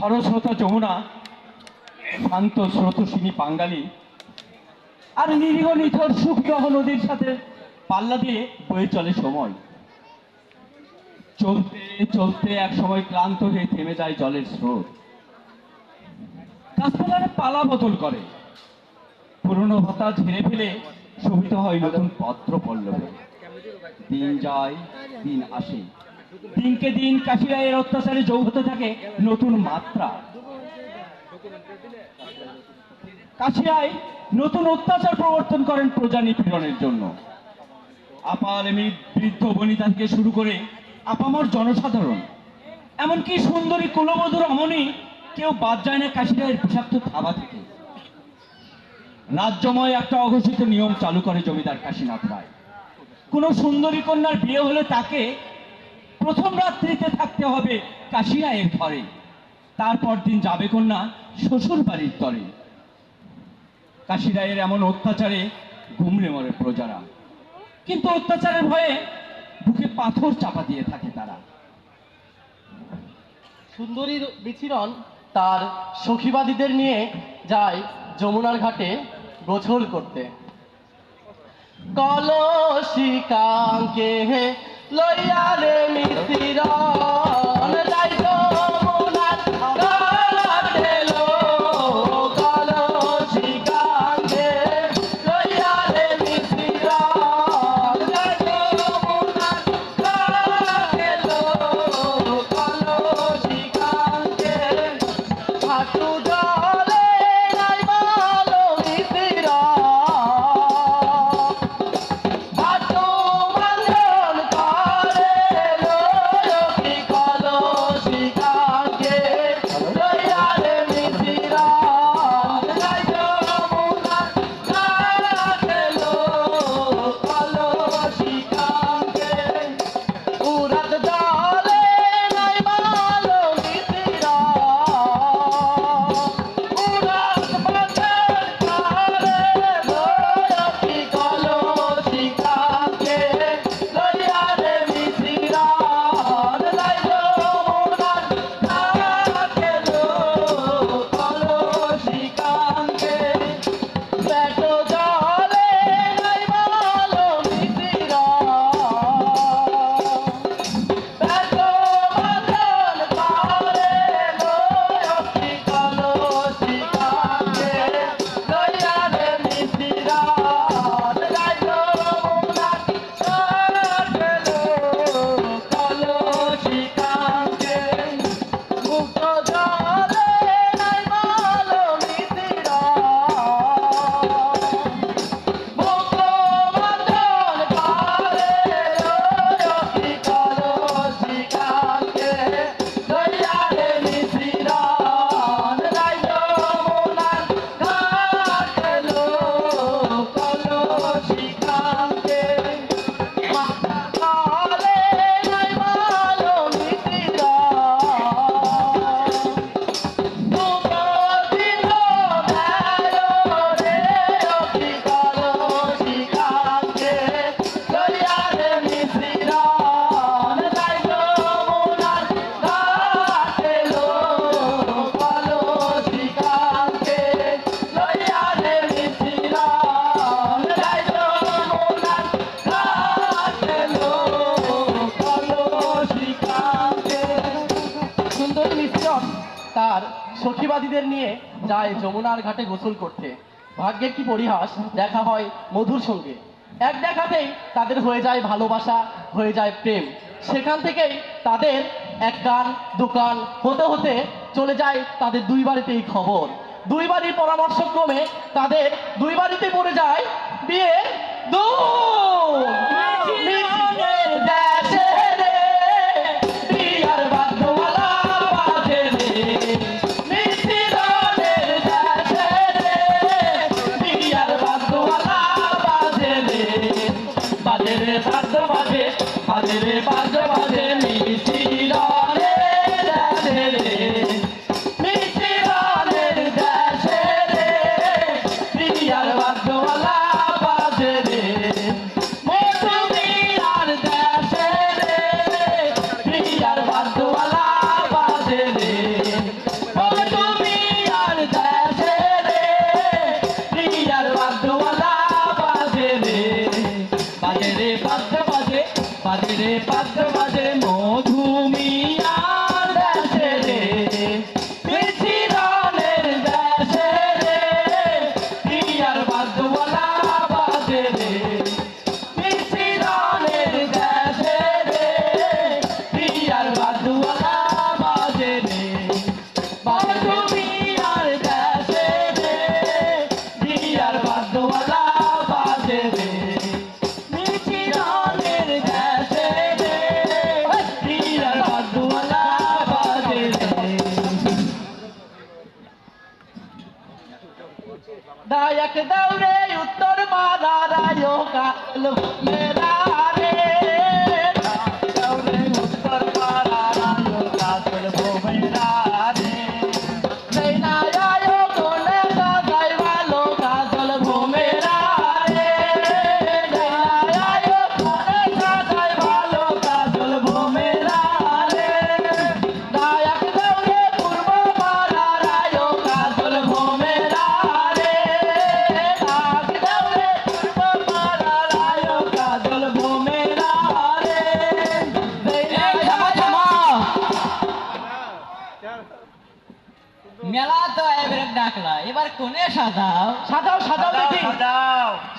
খরস্রোতা যমুনা, শান্ত স্রোতসিনী বাঙালি আর নিরীহ নিথর সুখদহ নদীর সাথে পাল্লা দিয়ে বয়ে চলে সময়। চলতে চলতে এক সময় ক্লান্ত হয়ে থেমে যায় জলের স্রোত। গাছপালার পালা বদল করে। পুরনো ভাতা ঝেড়ে ফেলে শোভিত হয় নতুন পত্র পল্লবে দিন যায়, দিন আসে। দিনকে দিন কাশিরায়ের অত্যাচারে যোগ হতে থাকে নতুন মাত্রা। কাশিরায় নতুন অত্যাচার প্রবর্তন করেন প্রজা নিপীড়নের জন্য। আপার বৃদ্ধ বনিতা থেকে শুরু করে আপামর জনসাধারণ। এমনকি সুন্দরী কুলবধূ রমণী কেউ বাদ যায় না কাশিরায়ের বিষাক্ত থাবা থেকে। রাজ্যময় একটা অঘোষিত নিয়ম চালু করে জমিদার কাশীনাথ রায়। কোনো সুন্দরী কন্যার বিয়ে হলে তাকে প্রথম রাত্রিতে থাকতে হবে কাশিরায়ের ঘরে। তারপর দিন যাবে কন্যা শ্বশুর বাড়ির তরে। কাশিরায়ের এমন অত্যাচারে ঘুমড়ে মরে প্রজারা। কিন্তু অত্যাচারের ভয়ে বুকে পাথর চাপা দিয়ে থাকে তারা। সুন্দরীর বিচিরণ তার সখীবাদীদের নিয়ে যায় যমুনার ঘাটে গোছল করতে। কলসিকাঙ্কে লইয়া রে মিশ্রণ গোসল করতে। ভাগ্যের কি পরিহাস? দেখা হয় মধুর সঙ্গে। এক দেখাতেই তাদের হয়ে যায় ভালোবাসা, হয়ে যায় প্রেম। সেখান থেকেই তাদের এক গান দোকান হতে হতে চলে যায় তাদের দুই বাড়িতেই খবর। দুই বাড়ির পরামর্শক্রমে তাদের দুই বাড়িতে পড়ে যায় বিয়ে দৌড়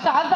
ಶಾರದಾ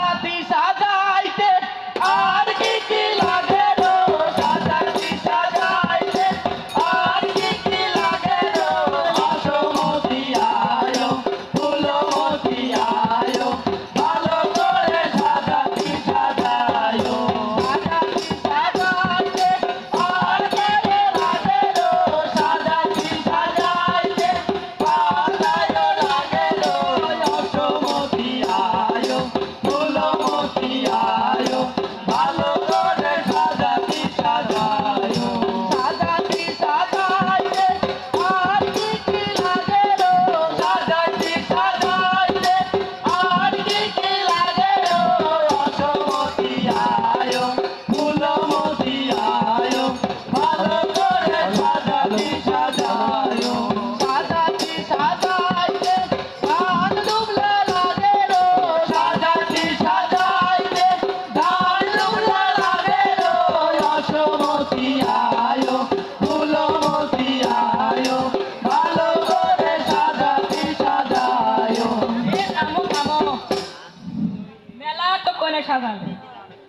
সাজাবে?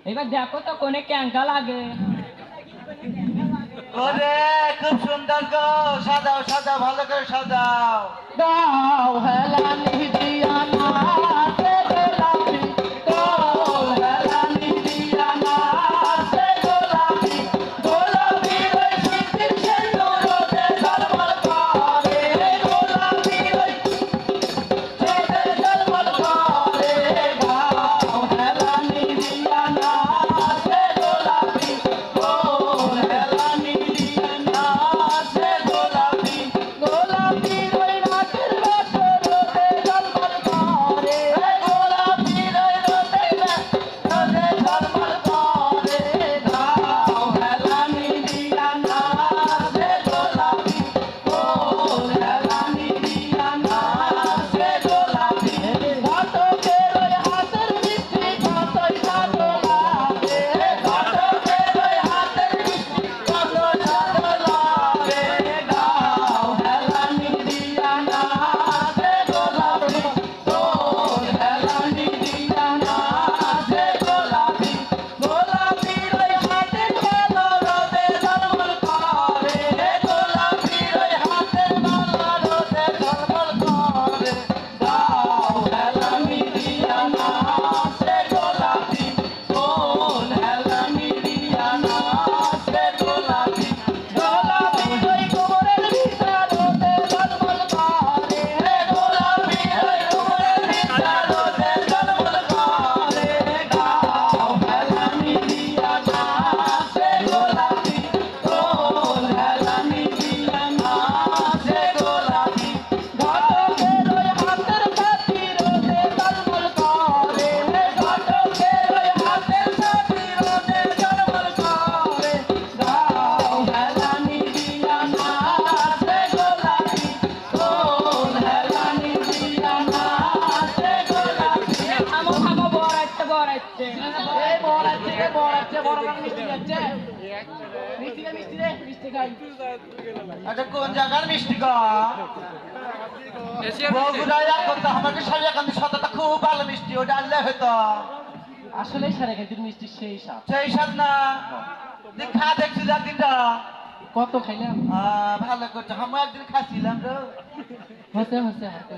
এবার দেখো তো কোনে ক্যাঙ্কা লাগে। খুব সুন্দর গো। সাজাও সাজাও ভালো করে সাজাও। দাও হেলানি দিয়া আসলে সারে খাইতির মিষ্টি সেই স্বাদ। সেই সাথ না। দেখ খা দেখছি একদিনটা। কত খাইলাম? ভালো করছে। আমরা একদিন খাচ্ছিলাম রে হসে হসে হাতে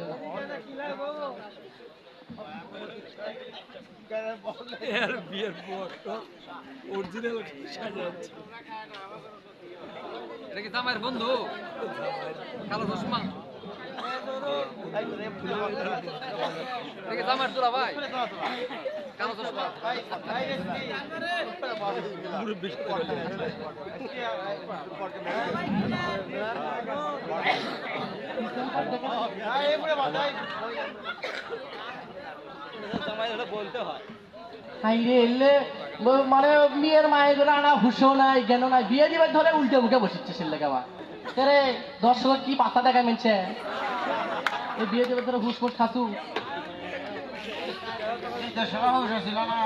এটা কি জামাইয়ের বন্ধু? কালো চশমা? এটা কি কালো মানে মেয়ের মায়ের আনা হুশো নাই জ্ঞান নাই? বিয়ে দিবার ধরে উল্টে মুখে বসিচ্ছে ছেলে গাবা রে দর্শক কি পাতা দেখা মেনছে এই বিয়ে দিবার ধরে হুশ ফুস খাসু ছিল না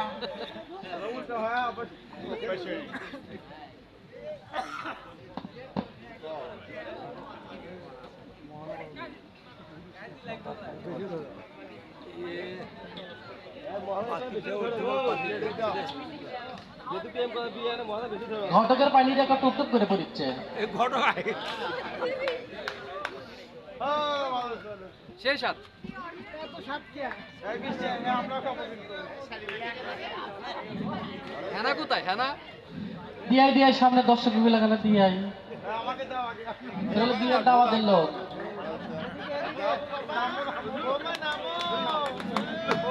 ঘটকের পানি দেখা টুপ টুপ করে পড়িচ্ছে। সেই সাত। হ্যানা কোথায়? হ্যানা দিয়াই দিয়াই সামনে দর্শক মিলে গেলে দিয়াই বিয়ের দাওয়াতের লোক।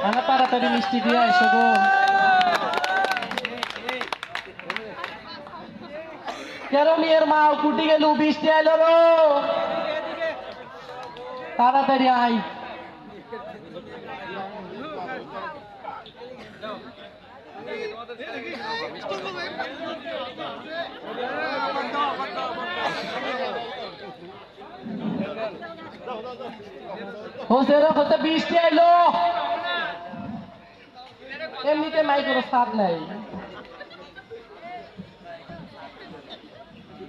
হ্যাঁ তাড়াতাড়ি মিষ্টি দিয়ে এসো গো। কেন মেয়ের মা কুটি গেল, বৃষ্টি রো তাড়াতাড়ি আই বৃষ্টি এলো এমনিতে মাই কোনো স্বাদ নাই।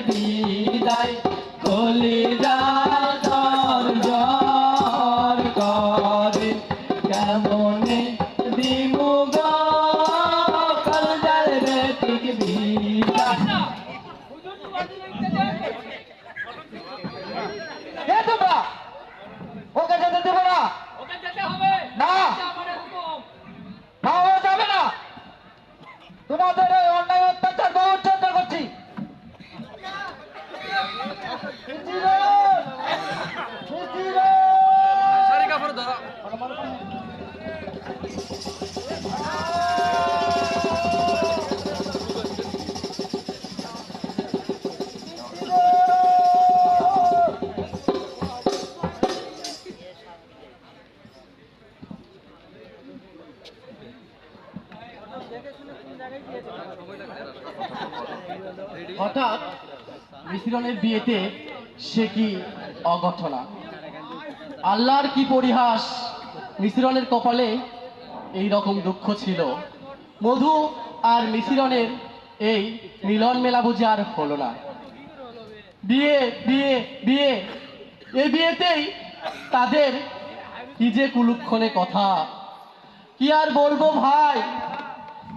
বিদায় কলি হঠাৎ মিশ্রণের বিয়েতে সে কি অঘটনা আল্লাহর কি পরিহাস? মিশ্রণের কপালে এই রকম দুঃখ ছিল। মধু আর মিশ্রণের এই মিলন মেলা বুঝে আর হলো না। বিয়ে বিয়ে বিয়ে। এ বিয়েতেই তাদের কি যে কুলুক্ষণে কথা। কি আর বলব ভাই?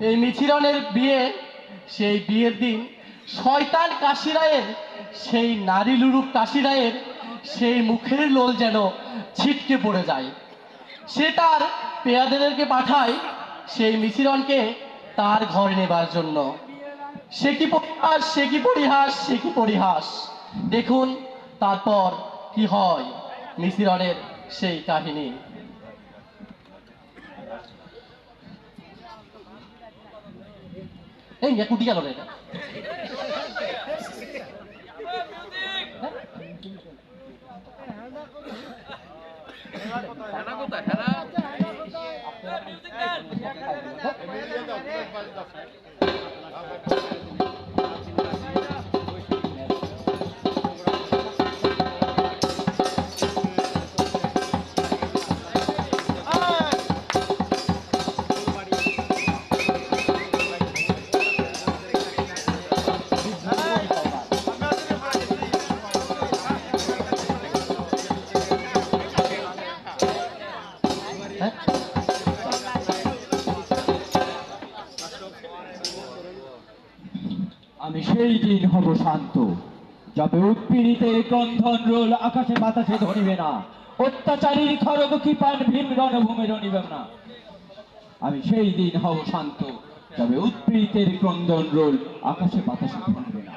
এই মিছিরনের বিয়ে, সেই বিয়ের দিন শয়তান কাশিরায়ের সেই নারী লুরুপ কাশিরায়ের সেই মুখের লোল যেন ছিটকে পড়ে যায়। সে তার পেয়াদেরকে পাঠায়, সেই মিছিরনকে তার ঘরে নেবার জন্য। সে কি পরিহাস, সে কি পরিহাস, সে কি পরিহাস? দেখুন তারপর কি হয় মিছিরনের সেই কাহিনী। এই নিয়ে কুটি গেল এটা। হেনা আমি সেই দিন হব শান্ত, যাবে উৎপীড়িতের কন্ধন রোল আকাশে বাতাসে ধরিবে না। অত্যাচারীর খরগ কৃপান ভীম রণভূমে রণিবে না। আমি সেই দিন হব শান্ত তবে উৎপীড়িতের ক্রন্দন রোল আকাশে বাতাসে ধরিবে না।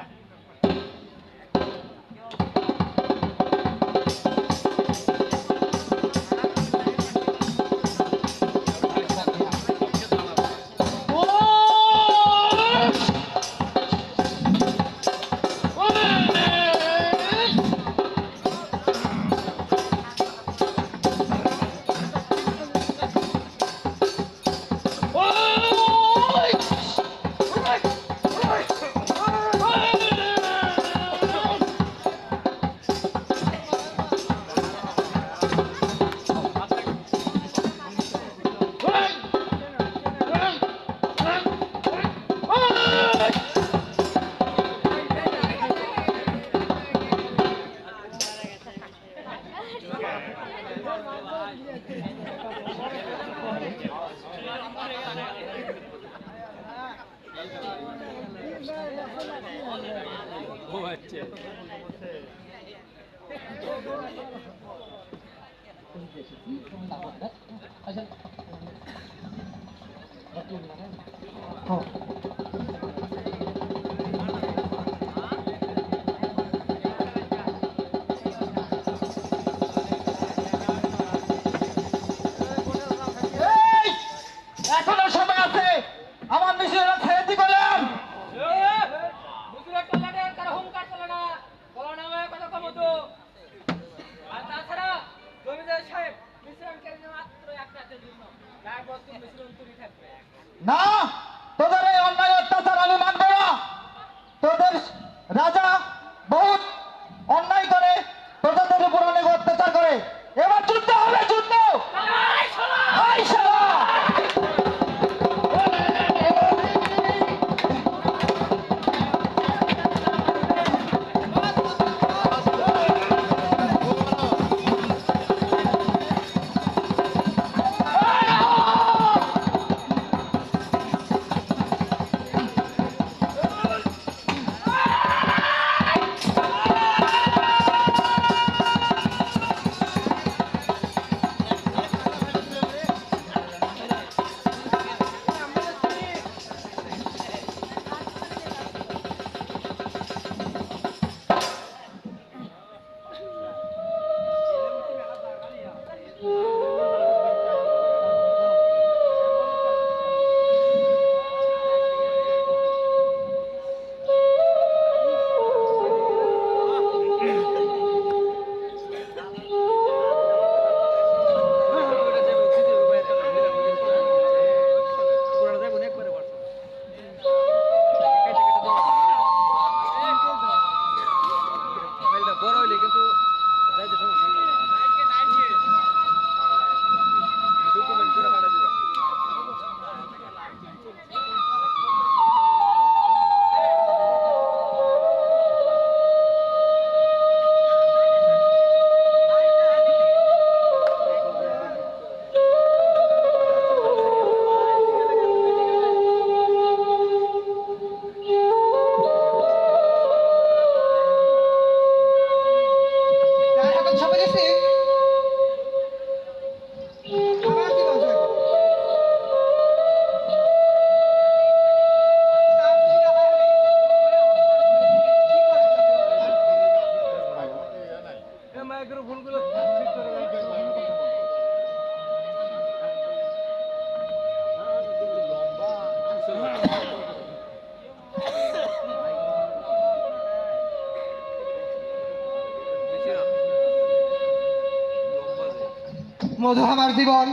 মধু আমার জীবন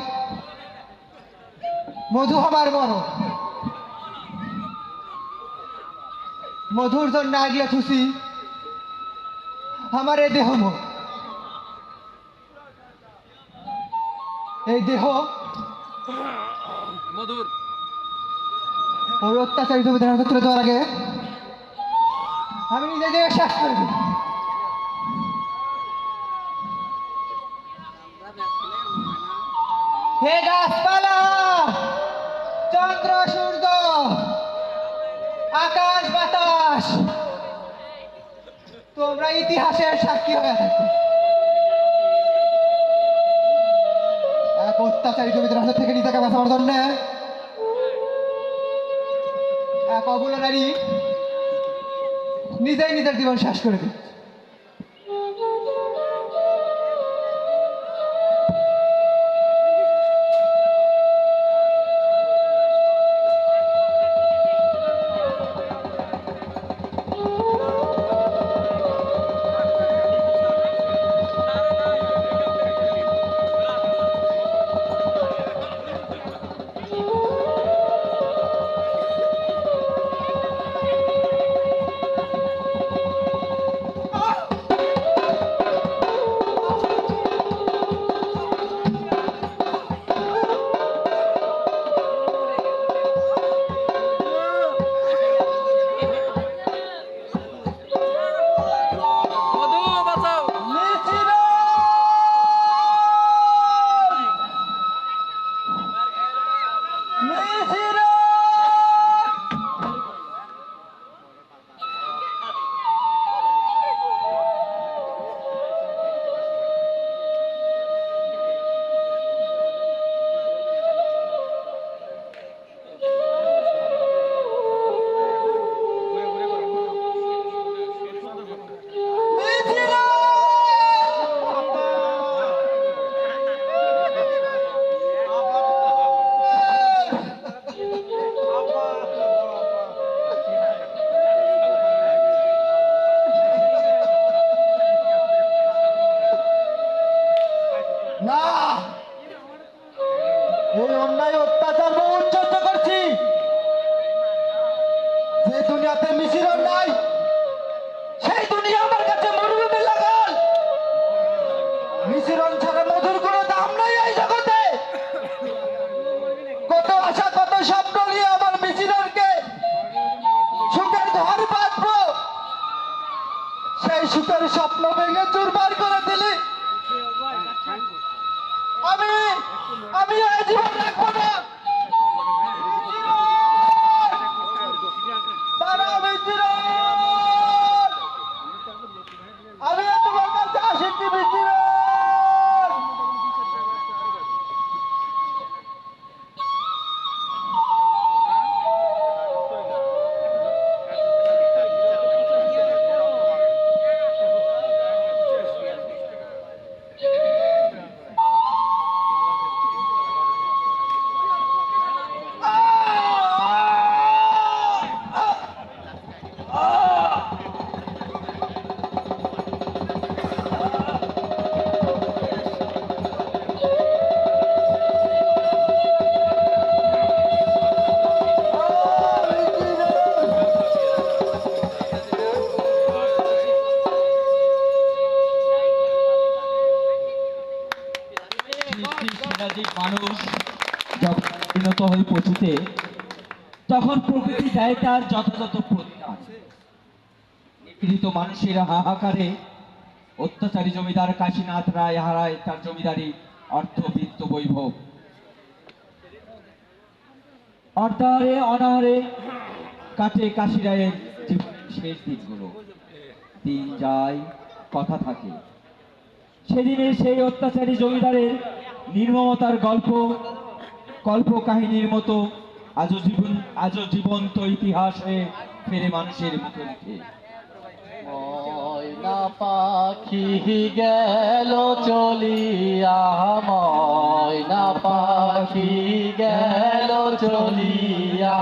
মধু আমার মরণ মধুর জন্য আগলে খুশি। আমার এই দেহ মোর। এই দেহ মধুর। ওই অত্যাচারিত বিধানের হাতে তুলে দেওয়ার আগে আমি নিজে দেহ শেষ করে দিই। হে গাছপালা, চন্দ্র, সূর্য, আকাশ, বাতাস, তোমরা ইতিহাসের সাক্ষী হয়ে থাকো। এক অত্যাচারী জমিদের হাত থেকে নিজেকে বাঁচাবার জন্য এক অবলা নারী নিজেই নিজের জীবন শেষ করে দিচ্ছে মিশিরন ছাড়া মধুর কোনো দাম নাই এই জগতে। কত আশা কত স্বপ্ন নিয়ে আমার মিশিরনকে সুখের ঘর বাঁধবো। সেই সুখের স্বপ্ন ভেঙে চুরমার করে দিলি। আমি আমি এই জীবন রাখব না। দাঁড়াও, মিস্ত্রি! পশুতে তখন প্রকৃতি দেয় তার যথাযথ নিপীড়িত মানুষের হাহাকারে অত্যাচারী জমিদার কাশীনাথ রায় হারায় তার জমিদারি অর্থবিত্ত বৈভব। অর্ধারে অনাহারে কাটে কাশী রায়ের জীবনের শেষ দিকগুলো দিন যায়, কথা থাকে। সেদিনে সেই অত্যাচারী জমিদারের নির্মমতার গল্প কল্প কাহিনীর মতো আজও জীবন, আজও জীবন্ত ইতিহাস ফেরে মানুষের মুখে মুখে। ময়না পাখি গেল চলিয়া, ময়না পাখি গেল চলিয়া,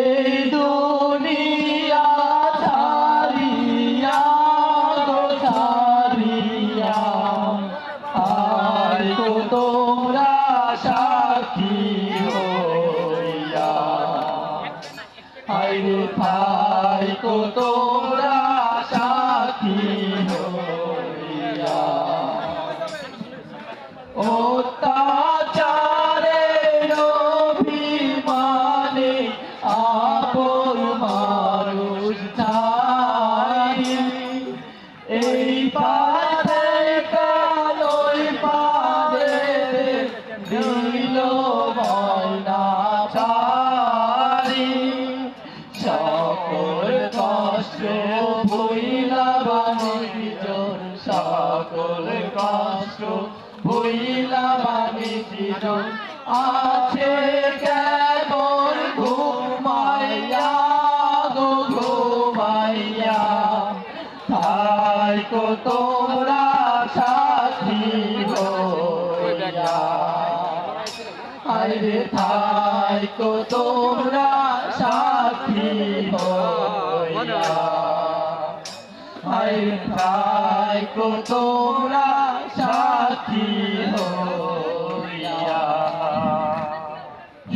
এই দুনিয়া Voltou. আরে থাই কো তোমরা সাথী হইয়া